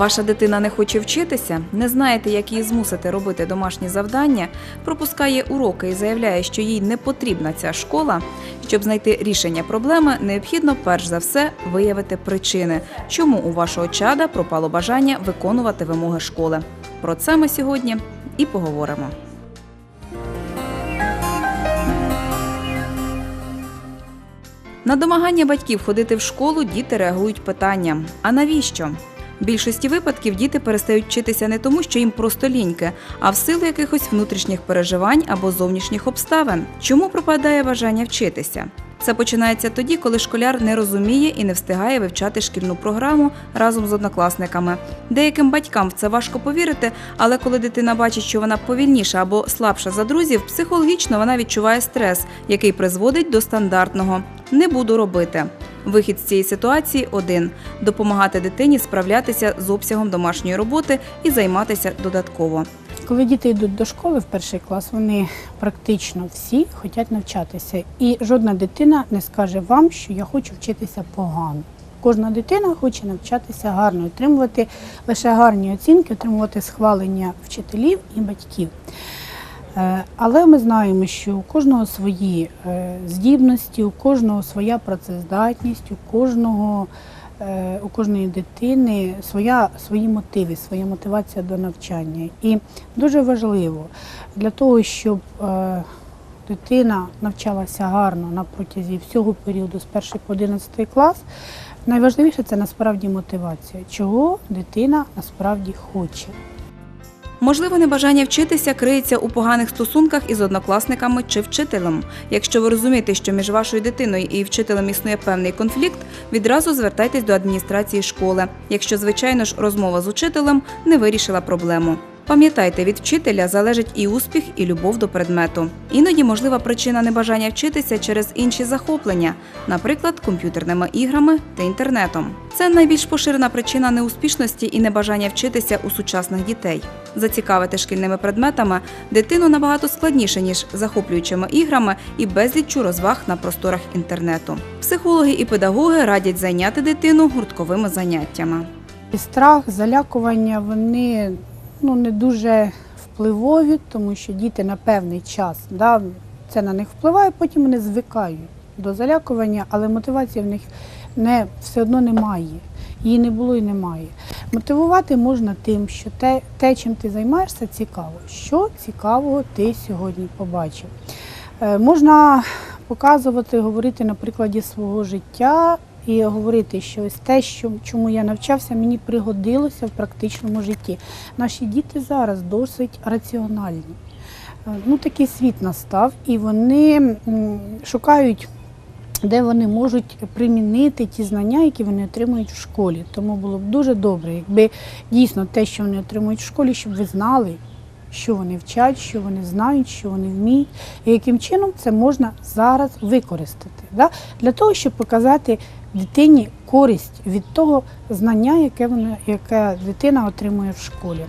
Ваша дитина не хоче вчитися, не знаєте, як її змусити робити домашні завдання, пропускає уроки і заявляє, що їй не потрібна ця школа. Щоб знайти рішення проблеми, необхідно перш за все виявити причини, чому у вашого чада пропало бажання виконувати вимоги школи. Про це ми сьогодні і поговоримо. На домагання батьків ходити в школу діти реагують питанням: а навіщо? Більшості випадків діти перестають вчитися не тому, що їм просто ліньки, а в силу якихось внутрішніх переживань або зовнішніх обставин. Чому пропадає бажання вчитися? Це починається тоді, коли школяр не розуміє і не встигає вивчати шкільну програму разом з однокласниками. Деяким батькам в це важко повірити, але коли дитина бачить, що вона повільніша або слабша за друзів, психологічно вона відчуває стрес, який призводить до стандартного не буду робити. Вихід з цієї ситуації один допомагати дитині справлятися з обсягом домашньої роботи і займатися додатково. Коли діти йдуть до школи в перший клас, вони практично всі хочуть навчатися. І жодна дитина не скаже вам, що я хочу вчитися погано. Кожна дитина хоче навчатися гарно, отримувати лише гарні оцінки, отримувати схвалення вчителів і батьків. Е, Але ми знаємо, що у кожного свої е, здібності, у кожного своя працездатність, у кожного е, у кожної дитини своя, свої мотиви, своя мотивація до навчання. І дуже важливо для того, щоб дитина навчалася гарно на протязі всього періоду з 1 по 11 клас. Найважливіше це насправді мотивація, чого дитина насправді хоче. Можливо, небажання вчитися криється у поганих стосунках із однокласниками чи вчителем. Якщо ви розумієте, що між вашою дитиною і вчителем існує певний конфлікт, відразу звертайтесь до адміністрації школи, якщо, звичайно ж, розмова з учителем не вирішила проблему. Пам'ятайте, від вчителя залежить і успіх, і любов до предмету. Іноді можлива причина небажання вчитися через інші захоплення, наприклад, комп'ютерними іграми та інтернетом. Це найбільш поширена причина неуспішності і небажання вчитися у сучасних дітей. Зацікавити шкільними предметами дитину набагато складніше, ніж захоплюючими іграми і безліччю розваг на просторах інтернету. Психологи і педагоги радять зайняти дитину гуртковими заняттями. Страх, залякування вони ну, не дуже впливові, тому що діти на певний час да, це на них впливає, потім вони звикають до залякування, але мотивації в них не, все одно немає. Її не було і немає. Мотивувати можна тим, що те, те, чим ти займаєшся, цікаво. Що цікавого ти сьогодні побачив? Е, можна показувати, говорити на прикладі свого життя і говорити, що ось те, що, чому я навчався, мені пригодилося в практичному житті. Наші діти зараз досить раціональні. Е, Ну, такий світ настав, і вони шукають, де вони можуть примінити ті знання, які вони отримують в школі. Тому було б дуже добре, якби дійсно те, що вони отримують в школі, щоб ви знали, що вони вчать, що вони знають, що вони вміють, і яким чином це можна зараз використати. Да? Для того, щоб показати дитині користь від того знання, яке вона, яке дитина отримує в школі.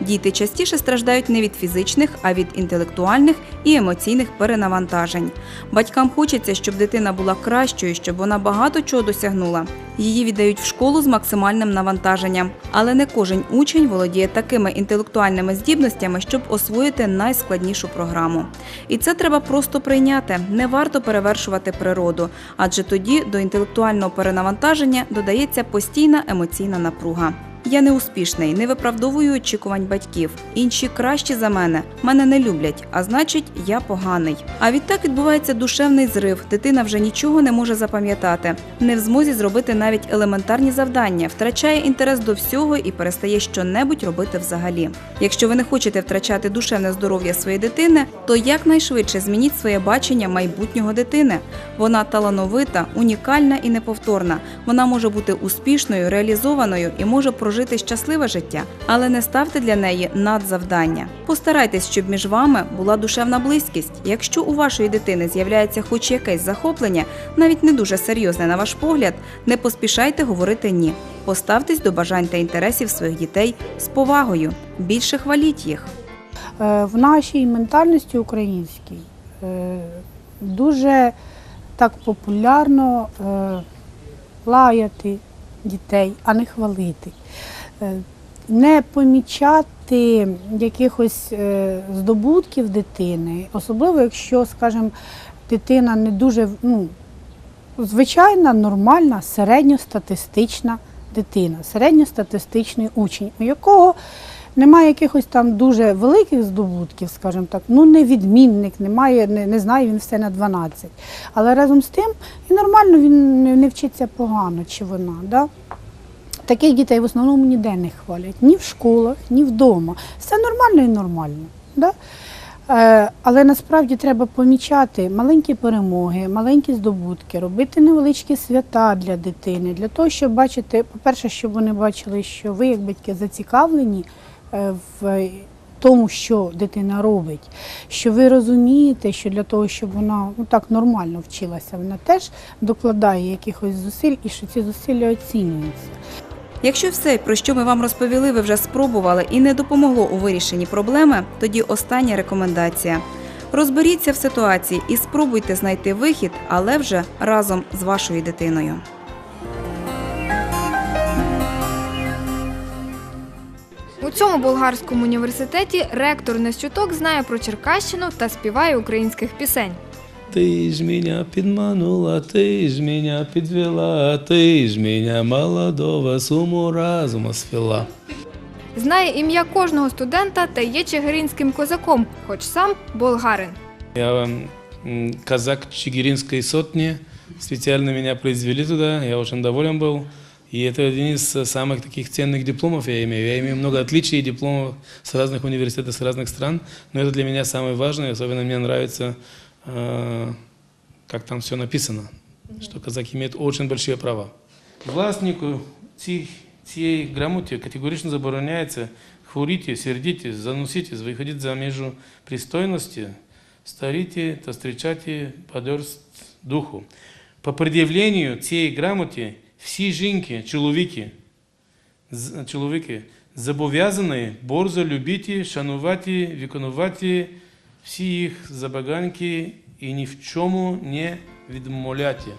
Діти частіше страждають не від фізичних, а від інтелектуальних і емоційних перенавантажень. Батькам хочеться, щоб дитина була кращою, щоб вона багато чого досягнула. Її віддають в школу з максимальним навантаженням, але не кожен учень володіє такими інтелектуальними здібностями, щоб освоїти найскладнішу програму. І це треба просто прийняти. Не варто перевершувати природу, адже тоді до інтелектуального перенавантаження додається постійна емоційна напруга. Я не успішний, не виправдовую очікувань батьків. Інші кращі за мене, мене не люблять, а значить, я поганий. А відтак відбувається душевний зрив. Дитина вже нічого не може запам'ятати, не в змозі зробити навіть елементарні завдання, втрачає інтерес до всього і перестає щонебудь робити взагалі. Якщо ви не хочете втрачати душевне здоров'я своєї дитини, то якнайшвидше змініть своє бачення майбутнього дитини. Вона талановита, унікальна і неповторна. Вона може бути успішною, реалізованою і може прожити щасливе життя, але не ставте для неї надзавдання. Постарайтесь, щоб між вами була душевна близькість. Якщо у вашої дитини з'являється хоч якесь захоплення, навіть не дуже серйозне на ваш погляд, не поспішайте говорити ні. Поставтесь до бажань та інтересів своїх дітей з повагою. Більше хваліть їх. Е, В нашій ментальності українській е, дуже так популярно е, лаяти дітей, а не хвалити. е, не помічати якихось е, здобутків дитини, особливо якщо, скажімо, дитина не дуже ну, звичайна, нормальна, середньостатистична дитина, середньостатистичний учень, у якого немає якихось там дуже великих здобутків, скажімо так, ну не відмінник, немає, не, не знає він все на 12. Але разом з тим і нормально він не, вчиться погано, чи вона. Да? Таких дітей в основному ніде не хвалять, ні в школах, ні вдома. Все нормально і нормально. Да? Е, але насправді треба помічати маленькі перемоги, маленькі здобутки, робити невеличкі свята для дитини, для того, щоб бачити, по-перше, щоб вони бачили, що ви, як батьки, зацікавлені в тому, що дитина робить, що ви розумієте, що для того, щоб вона ну, так нормально вчилася, вона теж докладає якихось зусиль і що ці зусилля оцінюються. Якщо все, про що ми вам розповіли, ви вже спробували і не допомогло у вирішенні проблеми, тоді остання рекомендація. Розберіться в ситуації і спробуйте знайти вихід, але вже разом з вашою дитиною. Цьому болгарському університеті ректор не з знає про Черкащину та співає українських пісень. Ти ж мене підманула, ти ж мене підвела, ти ж мене молодого з уму разуму свела. Знає ім'я кожного студента та є чигиринським козаком, хоч сам болгарин. Я казак Чигиринской сотни, специально меня произвели туда, я очень доволен был. И это один из самых таких ценных дипломов я имею. Я имею много отличий и дипломов с разных университетов, с разных стран, но это для меня самое важное, особенно мне нравится, э, как там все написано, что казак имеет очень большие права. Власнику цих, цієї грамоті категорично забороняється хворіти, сердитись, заноситись, виходити за межу пристойності, старіти та зустрічати подерст духу. По пред'явленню цієї грамоти всі жінки, чоловіки, чоловіки зобов'язані борзо любити, шанувати, виконувати всі їх забаганки і ні в чому не відмовляти.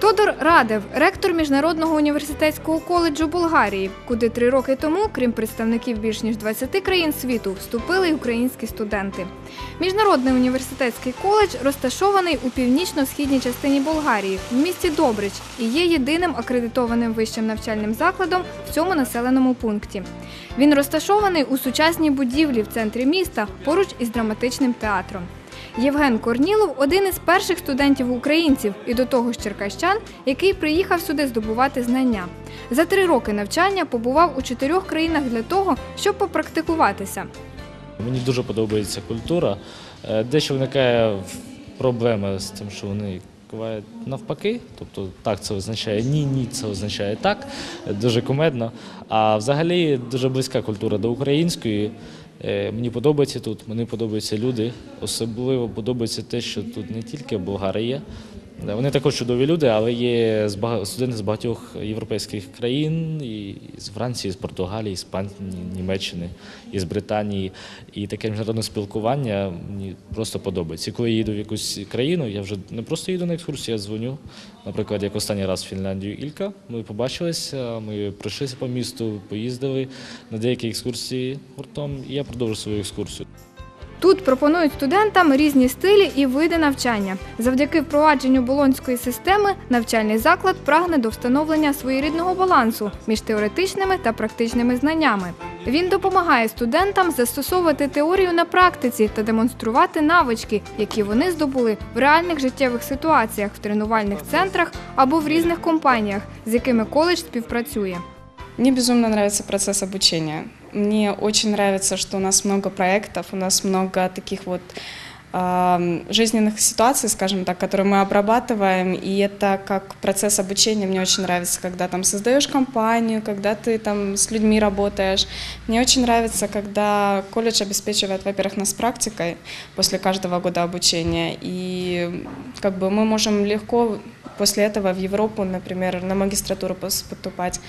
Тодор Радев, ректор Міжнародного університетського коледжу Болгарії, куди три роки тому, крім представників більш ніж 20 країн світу, вступили й українські студенти. Міжнародний університетський коледж розташований у північно-східній частині Болгарії, в місті Добрич, і є єдиним акредитованим вищим навчальним закладом в цьому населеному пункті. Він розташований у сучасній будівлі в центрі міста поруч із драматичним театром. Євген Корнілов один із перших студентів українців і до того ж черкащан, який приїхав сюди здобувати знання. За три роки навчання побував у чотирьох країнах для того, щоб попрактикуватися. Мені дуже подобається культура. Е, Дещо виникає проблема з тим, що вони бувають навпаки. Тобто так це означає ні, ні, це означає так. Е, Дуже кумедно. А взагалі дуже близька культура до української. Е, Мені подобається тут, мені подобаються люди. Особливо подобається те, що тут не тільки болгари є. Вони також чудові люди, але є студенти з багатьох європейських країн, і з Франції, з Португалії, з Німеччини, із Британії. І таке міжнародне спілкування мені просто подобається. І коли я їду в якусь країну, я вже не просто їду на екскурсію, я дзвоню. Наприклад, як останній раз в Фінляндію Ілька. Ми побачилися, ми пройшлися по місту, поїздили на деякі екскурсії гуртом, і я продовжу свою екскурсію. Тут пропонують студентам різні стилі і види навчання. Завдяки впровадженню болонської системи навчальний заклад прагне до встановлення своєрідного балансу між теоретичними та практичними знаннями. Він допомагає студентам застосовувати теорію на практиці та демонструвати навички, які вони здобули в реальних життєвих ситуаціях в тренувальних центрах або в різних компаніях, з якими коледж співпрацює. Мне безумно нравится процесс обучения. Мне очень нравится, что у нас много проектов, у нас много таких вот жизненных ситуаций, скажем так, которые мы обрабатываем, и это как процесс обучения мне очень нравится, когда там создаешь компанию, когда ты там с людьми работаешь. Мне очень нравится, когда колледж обеспечивает, во-первых, нас практикой после каждого года обучения, и как бы мы можем легко после этого в Европу, например, на магистратуру поступать.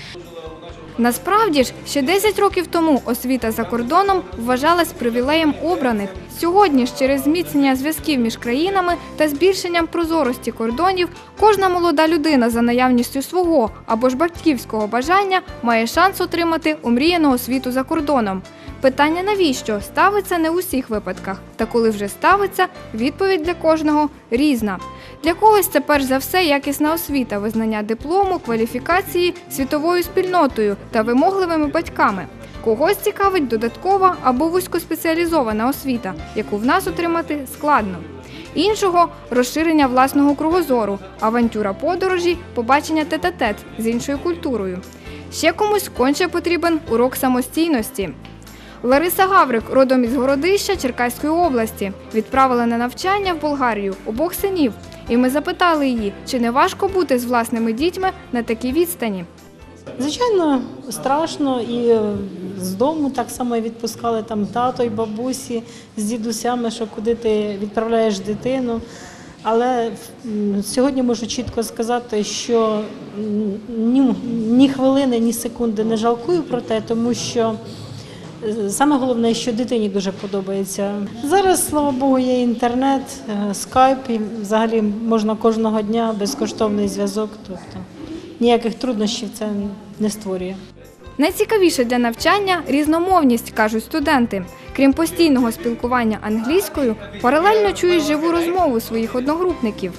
Насправді ж, ще 10 років тому освіта за кордоном вважалась привілеєм обраних. Сьогодні ж через зміцнення зв'язків між країнами та збільшенням прозорості кордонів кожна молода людина за наявністю свого або ж батьківського бажання має шанс отримати омріяну освіту за кордоном. Питання навіщо ставиться не у всіх випадках, та коли вже ставиться, відповідь для кожного різна. Для когось це перш за все якісна освіта, визнання диплому, кваліфікації світовою спільнотою та вимогливими батьками. Когось цікавить додаткова або вузькоспеціалізована освіта, яку в нас отримати складно. Іншого розширення власного кругозору, авантюра подорожі, побачення тет-а-тет з іншою культурою. Ще комусь конче потрібен урок самостійності. Лариса Гаврик, родом із Городища Черкаської області, відправила на навчання в Болгарію обох синів. І ми запитали її, чи не важко бути з власними дітьми на такій відстані. Звичайно, страшно і е, з дому так само відпускали там тато і бабусі з дідусями, що куди ти відправляєш дитину. Але сьогодні можу чітко сказати, що ні, ні хвилини, ні секунди не жалкую про те, тому що саме головне, що дитині дуже подобається. Зараз, слава Богу, є інтернет, е, скайп, і взагалі можна кожного дня безкоштовний зв'язок. Тобто ніяких труднощів це не створює. Найцікавіше для навчання різномовність, кажуть студенти. Крім постійного спілкування англійською, паралельно чують живу розмову своїх одногрупників.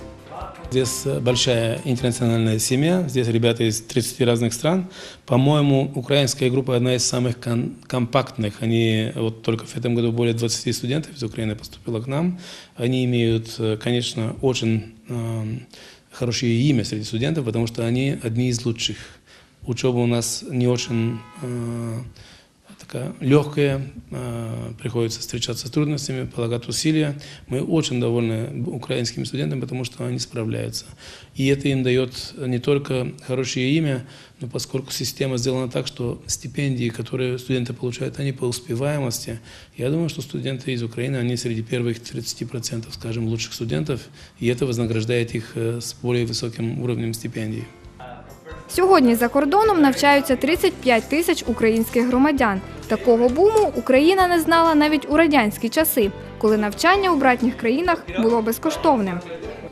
Здесь э, большая интернациональная семья, здесь ребята из 30 разных стран. По-моему, украинская группа одна из самых кон- компактных. Они вот только в этом году более 20 студентов из Украины поступило к нам. Они имеют, э, конечно, очень эм, хорошее имя среди студентов, потому что они одни из лучших. Учеба у нас не очень э, такая легкая, э, приходится встречаться с трудностями, полагать усилия. Мы очень довольны украинскими студентами, потому что они справляются. И это им дает не только хорошее имя, но поскольку система сделана так, что стипендии, которые студенты получают, они по успеваемости. Я думаю, что студенты из Украины, они среди первых 30%, скажем, лучших студентов, и это вознаграждает их э, с более высоким уровнем стипендий. Сьогодні за кордоном навчаються 35 тисяч українських громадян. Такого буму Україна не знала навіть у радянські часи, коли навчання у братніх країнах було безкоштовним.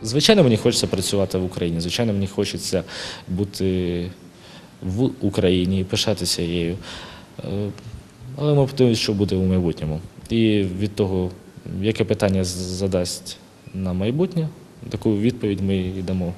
Звичайно, мені хочеться працювати в Україні. Звичайно, мені хочеться бути в Україні і пишатися її. Е, Але ми подивимося, що буде у майбутньому. І від того, яке питання задасть на майбутнє, таку відповідь ми і дамо.